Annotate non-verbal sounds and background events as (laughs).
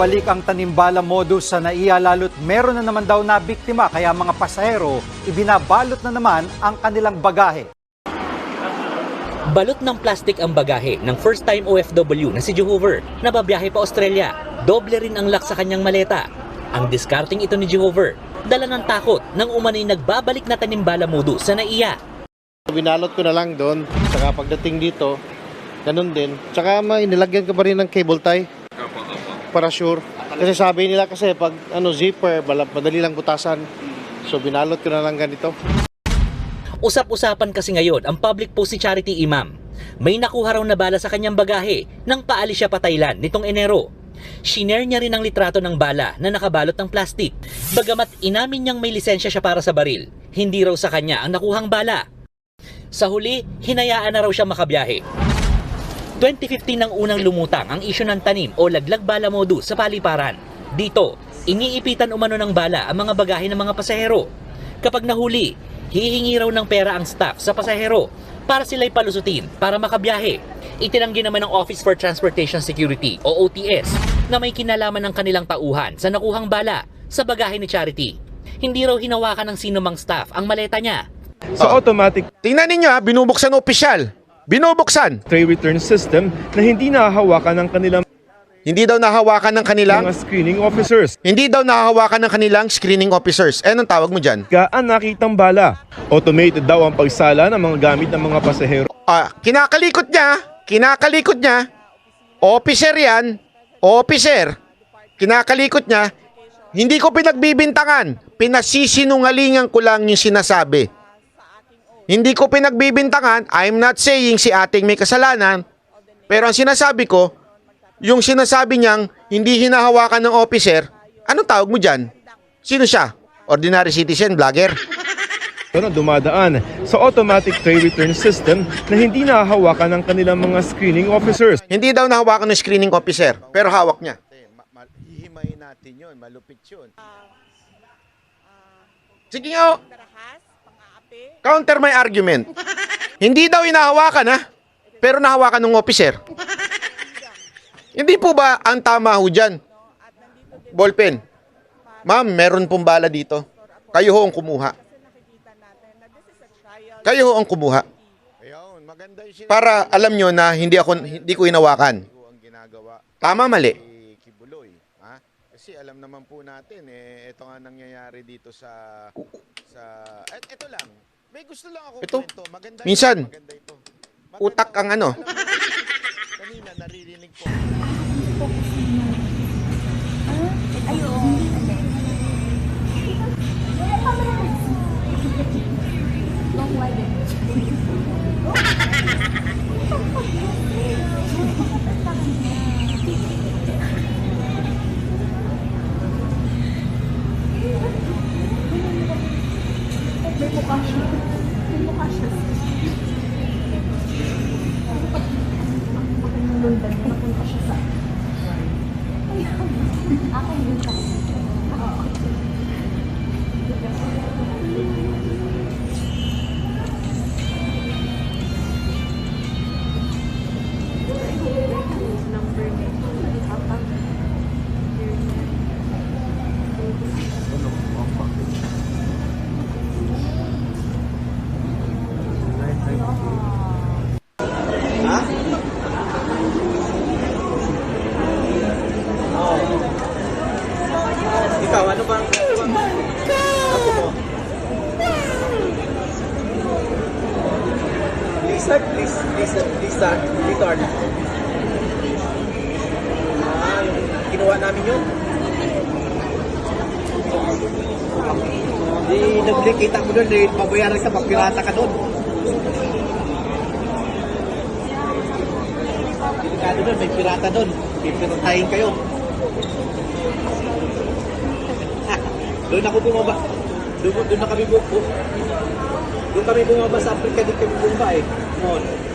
Nagbabalik ang tanimbala modus sa NAIA lalo't meron na naman daw na biktima kaya mga pasahero ibinabalot na naman ang kanilang bagahe. Balot ng plastik ang bagahe ng first-time OFW na si Jehover na babiyahe pa Australia. Doble rin ang lak sa kanyang maleta. Ang discarding ito ni Jehover, dala ng takot nang umano'y nagbabalik na tanimbala modo sa NAIA. Binalot ko na lang doon. Saka pagdating dito, ganun din. Saka may nilagyan ko pa rin ng cable tie. Para sure. Kasi sabi nila kasi pag ano zipper, madali lang butasan. So binalot ko na lang ganito. Usap-usapan kasi ngayon ang public post si Charity Imam. May nakuha raw na bala sa kanyang bagahe nang paalis siya pa Thailand nitong Enero. Shinare niya rin ang litrato ng bala na nakabalot ng plastic. Bagamat inamin niyang may lisensya siya para sa baril, hindi raw sa kanya ang nakuhang bala. Sa huli, hinayaan na raw siya makabiyahe. 2015 nang unang lumutang ang isyu ng tanim o laglag bala modu sa paliparan. Dito, iniipitan umano ng bala ang mga bagahe ng mga pasahero. Kapag nahuli, hihingi raw ng pera ang staff sa pasahero para sila'y palusutin para makabiyahe. Itinanggi naman ng Office for Transportation Security o OTS na may kinalaman ng kanilang tauhan sa nakuhang bala sa bagahe ni Charity. Hindi raw hinawakan ng sinumang staff ang maleta niya. Sa automatic Tingnan ninyo ha, binubuksan opisyal. Binubuksan. tray return system na hindi nahahawakan ng kanilang Hindi daw nahawakan ng kanilang mga screening officers. hindi daw nahahawakan ng kanilang screening officers. Eh, anong tawag mo dyan? Gaan nakitang bala. Automated daw ang pagsala ng mga gamit ng mga pasahero Ah, kinakalikot niya, kinakalikot niya. Officer yan, officer. Kinakalikot niya. Hindi ko pinagbibintangan. Pinasisinungalingan ko lang yung sinasabi. Hindi ko pinagbibintangan. I'm not saying si ating may kasalanan. Pero ang sinasabi ko, yung sinasabi niyang hindi hinahawakan ng officer, anong tawag mo dyan? Sino siya? Ordinary citizen, vlogger? na dumadaan sa automatic tray return system na hindi nahahawakan ng kanilang mga screening officers. Hindi daw nahawakan ng screening officer, pero hawak niya. Hihimayin natin yun, malupit yun. Sige nga, oh. Counter my argument. Hindi daw inahawakan ha, pero nahawakan ng officer. Hindi po ba ang tama ho dyan? Ballpen. Ma'am, meron pong bala dito. Kayo ho ang kumuha. Kayo ho ang kumuha. Para alam nyo na hindi ako hindi ko inawakan. Tama mali. Kasi alam naman po natin, eh, ito nga nangyayari dito sa... sa et, ito lang. May gusto lang ako Ito? kwento. Maganda Minsan, ito, maganda ito. Maganda Utak ang ano. Kanina, naririnig ko. 花瓶 Lisa, Lisa, Lisa, Lisa, Lisa, Ah, yung kinuha namin yun. Di naglikita mo doon, di mabayaran ka, magpirata ka doon. Delikado doon, may pirata doon. Pipiratahin kayo. (laughs) Doon ako bumaba. Doon, doon na kami bu bu- Doon kami bumaba sa Africa, di kami bumaba eh. Noon.